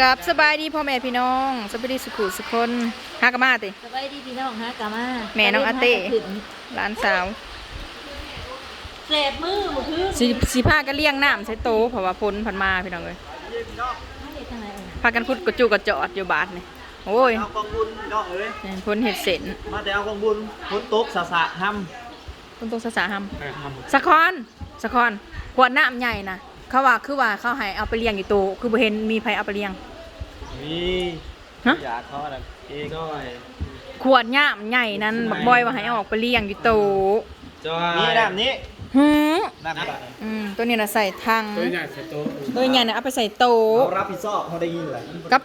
กับสบายดีพ่อแม่พี่น้องสบายดีสุขุสุคนฮักกะมาติสบายดีพี่น้องฮะกามาแม่น้องอาเต้ขึ้นหลานสาวเสพมือมือคือสิสิพากันเลี้ยงน้ำใส่โตะเพราะว่าพ้นผันมาพี่น้องเลยไม่ได้ทางไหนเอ่ยพากันพุดกระจูกระจอดอยู่บาทนี่โอ้ยเอากองบุญพี่น้องเอ้ยนี่พ้นเห็ดเสร็จมาแต่เอากองบุญพ้นตกสะสะห้พ้นโตสะสาหำำสะคอนสะคอนขวดน้ำใหญ่นะเขาว่าคือว่าเขาให้เอาไปเลี้ยงอยู่โตะคือบ่เห็นมีใครเอาไปเลี้ยง นี่ฮะ อยากเขาอะไรเอ้ก็ขวดน้ำใหญ่นั้นบักบอยว่าให้เอาออกไปเลี้ยงอยู่โตะจอยนี่น้ำนี้หืมน้ำนี้อืมตัวนี้นะใส่ทังตัวใหญ่ใส่โต๊ะตัวใหญ่นะเอาไปใส่โตะ เขารับผิดชอบเขาได้ยินแหละกับ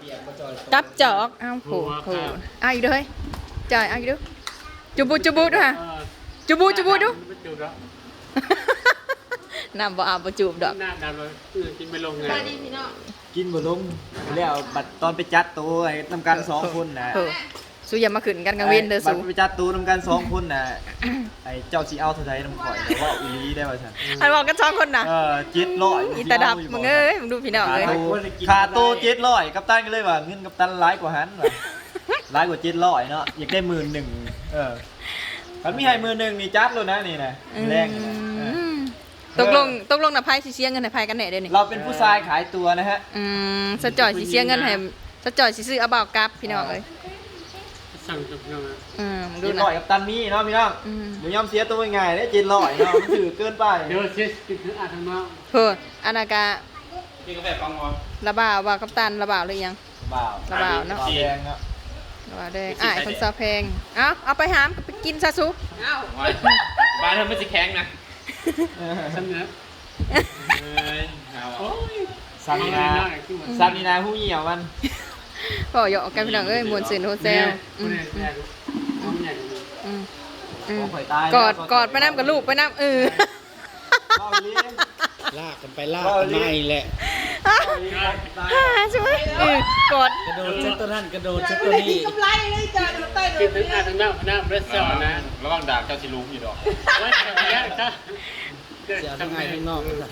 กับจอกอ้าวโผล่โผล่เอาอีกด้วยจ่ายเอาอีกด้วยจุบุจุบุด้วยค่ะเออจุบุจุบุดู ไม่จูบแล้วน้ำบ่อาบบ่จูบดอกหน้าดำเลยเออกินไปลงไง กินบ่ลงแล้วบัดตอนไปจัดตัวไอ้นำกันสองคนนะเออสู้อย่ามาขึ้นกันกลางเว้นเด้อบัดสู้ไปจัดตัวนำกันสองคนนะไอ้เจ้าสีเอาเท่าไหร่น้ำข่อยแต่ว่าอีหลีได้ป่ะฉันอันบอกกันสองคนน่ะเออเจ็ดร้อยอีตาดับมึงเอ้ยมึงดูพี่น้องเอ้ยขาโตเจ็ดร้อยกัปตันก็เลยว่าเงินกัปตันร้ายกว่าหันว่ะร้ายกว่าเจ็ดร้อยเนาะอยากได้หมื่นหนึ่งเออมันมีให้หมื่นหนึ่งนี่จัดเลยนะนี่นะแรงนะเอออืม ตกลงตกลงน่ะไพ่สิเสียเงินให้ไพ่กันแหน่เด้อนี่เราเป็นผู้ชายขายตัวนะฮะอืมสะจ่อยสิเสียเงินให้สะจ่อยสิซื้อเอาบ่าวกลับพี่น้องเอ้ยสั่งจบเนาะอืมมึงดูเจ็ดนะร้อยกับตันมีเนาะพี่น้องอืม หมูยอมเสียตัวง่ายได้เจ็ดร้อยเนาะมันถือเกินไปเดี๋ยวเช็ดกินถึงอาทางนอกเพิ่นอันนนกะกินกาแฟฟังวะระบ่าวว่ากัปตันระบ่าวหรือยัง บ่าวระบ่าวเนาะ บ่าวแดงเนาะระบ่าวแดงอะไอ้คนซาแพงเอาเอาไปหามไปกินซะซุบ้านเธอไม่สิแข็งนะ ฉันเนื้อเอ้ยเอาโอ้ยซามีนาหอยขึ้นมาซามีนาผู้เหี่ยวมันก็หยอกกันพี่น้องเอ้ยมวนซื่นโฮเซลอืคนมนี้แย่น้องใหญ่อืมอืมของข่อยตายกอดกอดไปน้ำกับลูกไปน้ำเออเอาอีหลีลากกันไปลากกันมาอีกแหละ ฮ่าช่วยเออกอดกระโดดเช็ดตัวนั่นกระโดดเช็ดตัวนี้กินถึงอาทางนอกหน้าเบรสเซลนะระวังดาบเจ้าสิลุงอยู่ดอกไว้แย่จ้าเสียทั้งไงทั้งนอกเลยจ้ะ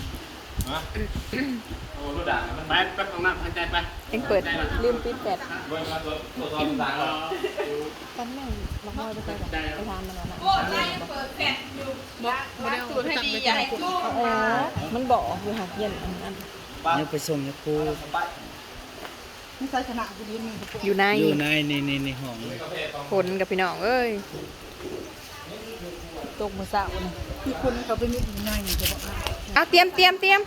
โอ้ลูกดาบมันไปไปของน้ำทางใจไปเอ็งเปิดลืมปิดแปดเบิ่งมาตัวตัวตอนต่างอ๋อกันแม่งมาห้อยไปใส่ก่อนไปทานมันวันนั้นโอ้ใช่เปิดแฟลชอยู่บอกว่าสูตรให้ดีอย่าให้จู้เออมันบอกอยู่หักเย็นอันนั้น ยังไปส่งยังครูอยู่ในอยู่ในในในในห้องเลยฝนกับพี่น้องเอ้ยตกมือเสาเนี่ยพี่คุณเขาไปมิดในจะบอกเอาเตรียมเตรียมเตรียม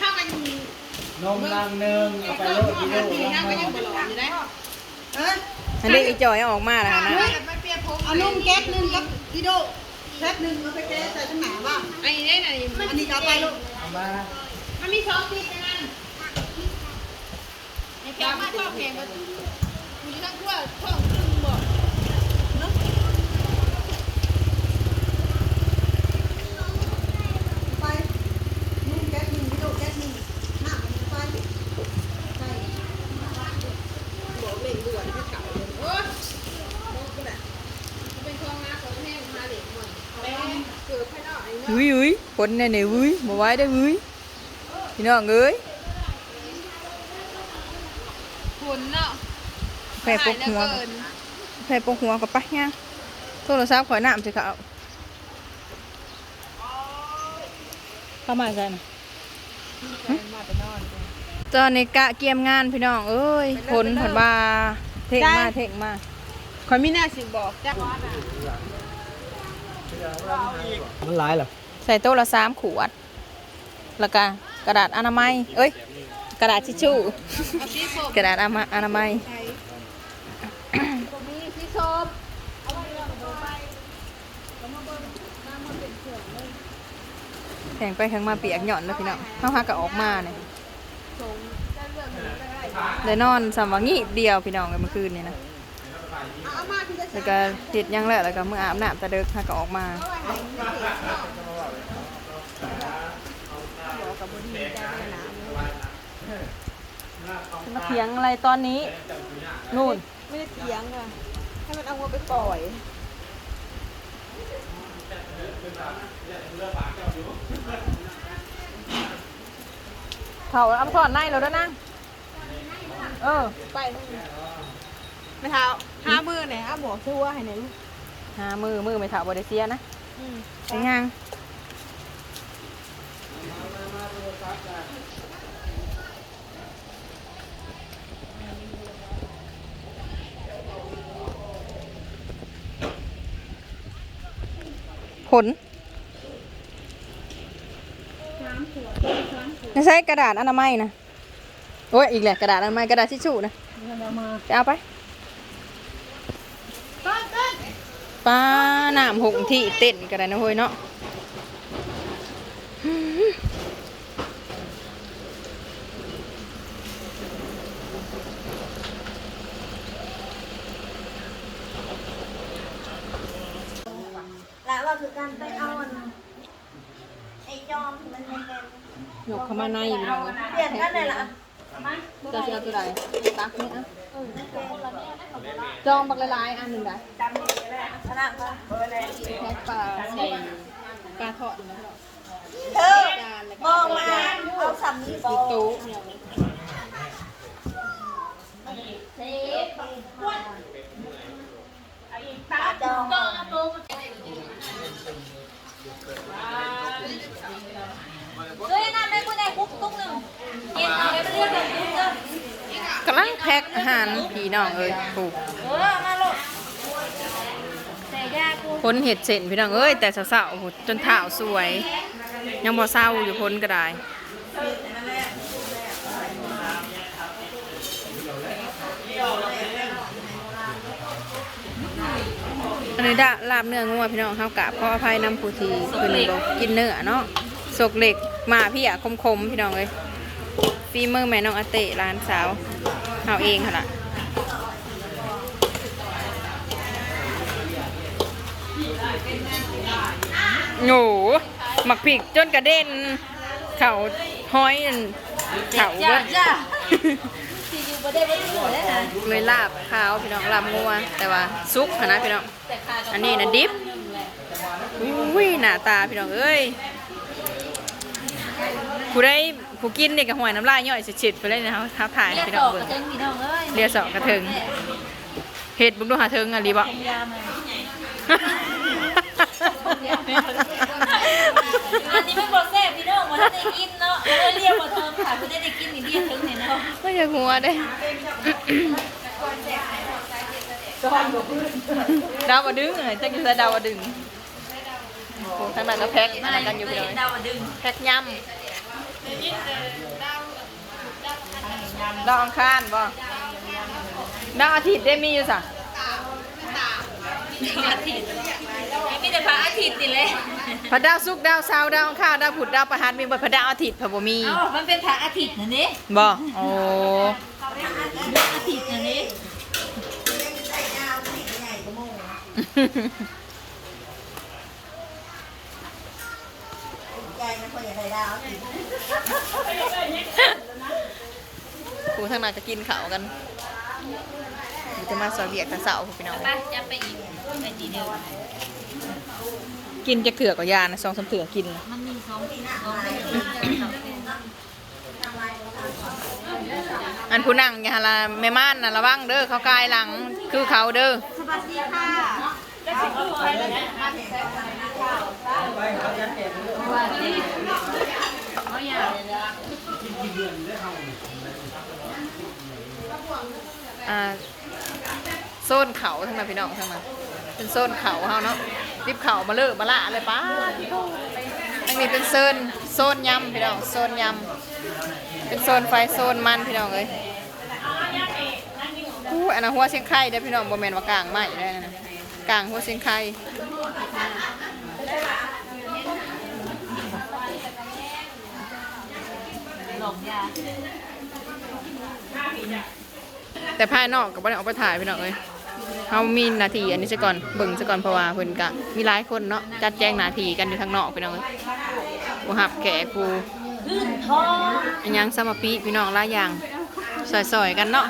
ถ้ามันนมลังหนึ่งเอาไปโลดกิโลดีลังนะหก็นึ่ยังงบ่หลอนอยู่ได้อันนี้ไอ้จอยเอาออกมาแล้วนะไม่เปรียบผมเอานุ่มแก๊สนึงกับกิโด แก๊สนึงเอาไปแก๊สใส่ข้างหน้าบ้างไอ้นี่ไหนอันนี้เอาไปลูกเอามามันมีซอสติดนั่นไอ้แก๊สมาชอบแกงก็มีทั้งทั่วช่องครึ่งบ่เนาะไปนุ่มแก๊สนึงกิโดแก๊สนึงน้ำมันไปใส่บอกเล่งด่วนที่เก่าเลยโอ้ยบอกก็ได้เป็นคลองนาของแม่มาเหล็กหมดแม่เกิดภายน อกไอ้เนาะอุ้ยอุ้ยฝนเนี่ยเนี่ยอุ้ยมาไว้ได้อุ้ยพี่น้องเอ้ยคุณเนาะแผ่ปกหัวแผ่ปกหัวกับปะย่างโทรศัพท์ข่อยน้ำสิเขาเข้ามาใส่นะตอนนี้กะเกียมงานพี่น้องเอ้ยฝนผลว่าเท่งมาเท่งมาคอยมีหน้าสิบอกจ้ามันหลายเหรอ ใส่โต๊ะละสามขวด แล้วก็กระดาษอนามัย เอ้ย กระดาษทิชชู่เอาสีส้มกระดาษอนามัยอนามัยผมมีสีส้มแข่งไปแข่งมาเปียกหย่อนแล้วพี่น้องเขาหาก็ออกมาเนี่ยเลยนอนสามวังงี้เดียวพี่น้องกันเมื่อคืนนี่นะเอามาที่จะแล้วก็เห็ดหยังแล้วแล้วก็เมื่ออาบน้ำตะเดิกหาก็ออกมา มาเถียงอะไรตอนนี้นู่นไม่ได้เถียงค่ะให้มันเอาวัวไปปล่อยเขาเอาไปทอดในแล้วด้วยนะเออ ไปไม่เท้าห้ามือเนี่ยห้าหมวกชื่อว่าให้ไหนลูกหามือมือไม่ถาบริเซียนะใช่ยัง ผลไม่ใช่กระดาษอนามัยนะโอ้ยอีกแหละกระดาษอนามัยกระดาษทิชชู่นะไปเอาไปป้าน้ำหงที่เต้นกันนะเฮ้ยเนาะ แล้วเรา คือการไปเอาอันไอ้จอมมันเป็นหยกเข้ามาในอยู่เนาะเปลี่ยนกันเลยล่ะจะเอาตัวใดตักนี่อะจองบักละลายอันหนึ่งได้ขนาดว่าแพ็คปลาใส่ปลาทอดนะเธอมองมาเอาสำนีบอตู้ตาจอง เฮ้ยน้ำไม่กูได้กุ๊กตุ๊กหนึ่งกินเอาไปเรียกแบบกุ๊กเด้อกำลังแพ็คอา หารผีน้องเอ้ยถูกเออมาโลดแต่ยากูพ้นเห็ดเสร็จพี่น้องเอ้ยแต่สาวๆจนเท้าสวย ยังพอเศร้าอยู่พ้นก็ได้อันนี้ดะลาบเนื้องัวพี่น้องเฮากราบขออภัยนำผู้ที่เพิ่นบ่กินเนื้อเนาะสกเหล็กมาพี่อะคมๆพี่น้องเอ้ยฟีมือแม่น้องอเตะร้านสาว เฮาเองค่ะล่ะโอ้โหหมักพริกจนกระเด็น เข่าห้อยนั่นเข่าจ้าเบิดจ้าที่อยู่ประเดี๋ยวไม่ได้หมดแล้วนะเลยลาบขาวพี่น้องลาบงัว แต่ว่าซุกหั้นนะพี่น้องแต่ขาดอันนี้นะดิบอุ้ยหน้าตาพี่น้องเอ้ยผู้ได้ ผู้กินนี่กับหวยน้ำลายย่อยฉิดๆไปเลยนะครับท้าถ่ายให้เรียกพี่น้ต่อองกเบิ่ระงเทิงพี่น้องเอ้ยเรียกสอกกระเทิงเห็ดบุกดูหาเทิงอะรีบยามาอันนี้ไม่บอกแซ่บพี่น้องมันได้กินเนาะเออเรียกว่าเทิงค่ะไม่ได้ได้กินนี่เรียกเทิงเนี่ยเนาะไม่อยากหัวเด้ดาวมาดึงเลยจังอยู่แต่ดาวมาดึงโอ้ทางนั้นก็แพ็คอันนั้นกันอยู่พี่น้องดาวดึงแพ็คยำ ดาวอังคารบ่ดาวอาทิตย์ได้มีอยู่สะอาทิตย์มีแต่พระอาทิตย์นี่เลยพระดาวศุกร์ดาวเสาร์ดาวอังคารดาวพุธดาวประหัสมีบ่พระดาวอาทิตย์พระบ่มีเอ้ามันเป็นพระอาทิตย์นะนี่บ่โอ้อาทิตย์นะนี่ใส่ยาวสี ใหญ่กว่าโมงใหญ่นะคนอย่างไรดาวสิผู้ทางนั้นก็กินข้าวกันเดี๋ยวจะมาสอยเบียกแต่เสาร์พี่น้อง ไปจะไปอีกไปทีเดียวกินจะเถื่อกว่ายานะสองสามเถื่อกินนะมันมีสองสองอันผู้นั่งอย่าหาละแม่ม่านน่ะระวังเด้อเขากายหลังคือเขาเด้อ สวัสดีค่ะว่าที่เขาอยาก อ่าโซนเขาทั้งนั้นพี่น้องทั้งนั้นเป็นโซนเขาเฮาเนาะริบเขามาเลิกมาละเลยป้าอันนี้เป็นโซนโซนยำพี่น้องโซนยำเป็นโซนไฟโซนมันพี่น้องเลยอู้อันนั้นหัวเชียงไข่เด้พี่น้องบ่แมนว่ากลางไม้ได้นะกลางหัวเชียงไข่ หลงยา แต่ภายนอกก็บ่ได้ออกไปถ่ายพี่น้องเอ้ยเฮามีนาทีอันนี้ซะก่อนเบิ่งซะก่อนเพราะว่าเพิ่นก็มีหลายคนเนาะจัดแจงนาทีกันอยู่ทางนอกพี่น้องเอ้ยผู้หับแขกกูอันยังสมาปีพี่น้องหลายอย่างซอยๆกันเนาะ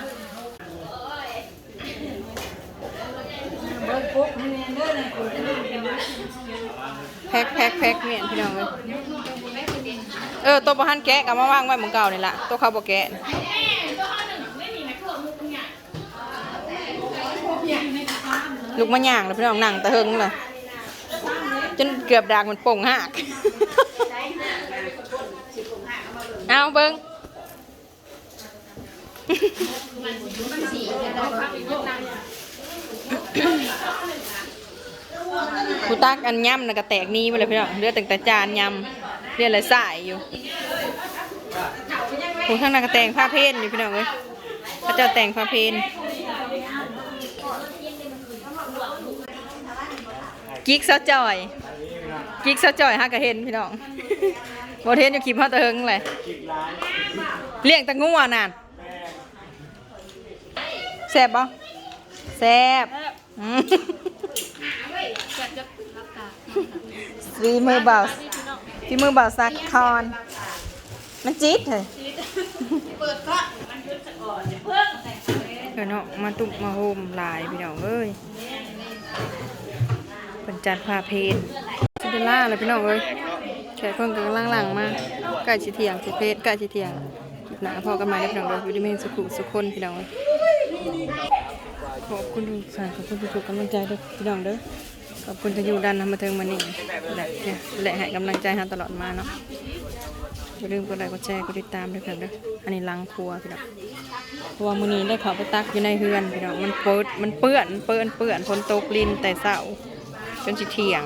แพ็คแพ็คแพ็คเมียนพี่น้องเอ้ย ออตัวบ่หันแกะก็มาวางไว้เหม้องเก่านี่ล่ะตัวเขาบ่แกะลูกมะย่างแล้วพี่น้องนั่งตะเฮงเลยจนเกือบดากมันโป่งหักเอาเบิ่งกูตักอันย่ำนะก็แตกนี้ไปเลยพี่น้องเลือแต่แต่จานย่ำ เรียนอะไรสายอยู่กูข้างหน้าก็แต่งผ้าเพนอยู่พี่น้องเอ้ยพระเจ้าแต่งผ้าเพนกิ๊กซะจ่อยกิ๊กซะจ่อยฮะก็เห็นพี่น้องบ่เห็นอยู่คลิปฮอดตะเฮิงเลยเลี้ยงแตะงัวนั่นแซ่บบ่แซ่บอืมฝีมือเบา ฝีมือเบาซักคอน มันจี๊ดเลยเปิดก็เดี๋ยวเนาะมาตุกมาโฮมหลายพี่น้องเอ้ยเป็นจัดผ้าเพนซินเดอล่าเลยพี่น้องเอ้ยแขกคนกำลังหลังมาใกล้ชิเทียงสิเพศใกล้ชิเทียงคลิปหน้าพอกันใหม่เด้อพี่น้องเด้อวิดีเมนสุขุสุขคนพี่น้องเอ้ยขอบคุณทุกท่านขอบคุณทุกๆกำลังใจเด้อพี่น้องเด้อ ขอบคุณที่อยู่ดันนะมาถึงวันนี้แหละเนี่ยและให้กำลังใจฮะตลอดมาเนาะอย่าลืมกดไลค์กดแชร์กดติดตามด้วยครับเด้ออันนี้ล้างครัวพี่น้องครัวมือนี้ได้เขาไปตักอยู่ในเฮือนพี่น้องมันเปิดมันเปื้อนเปื้อนเปื้อนฝนตกลินแต่เสาจนสิเที่ยง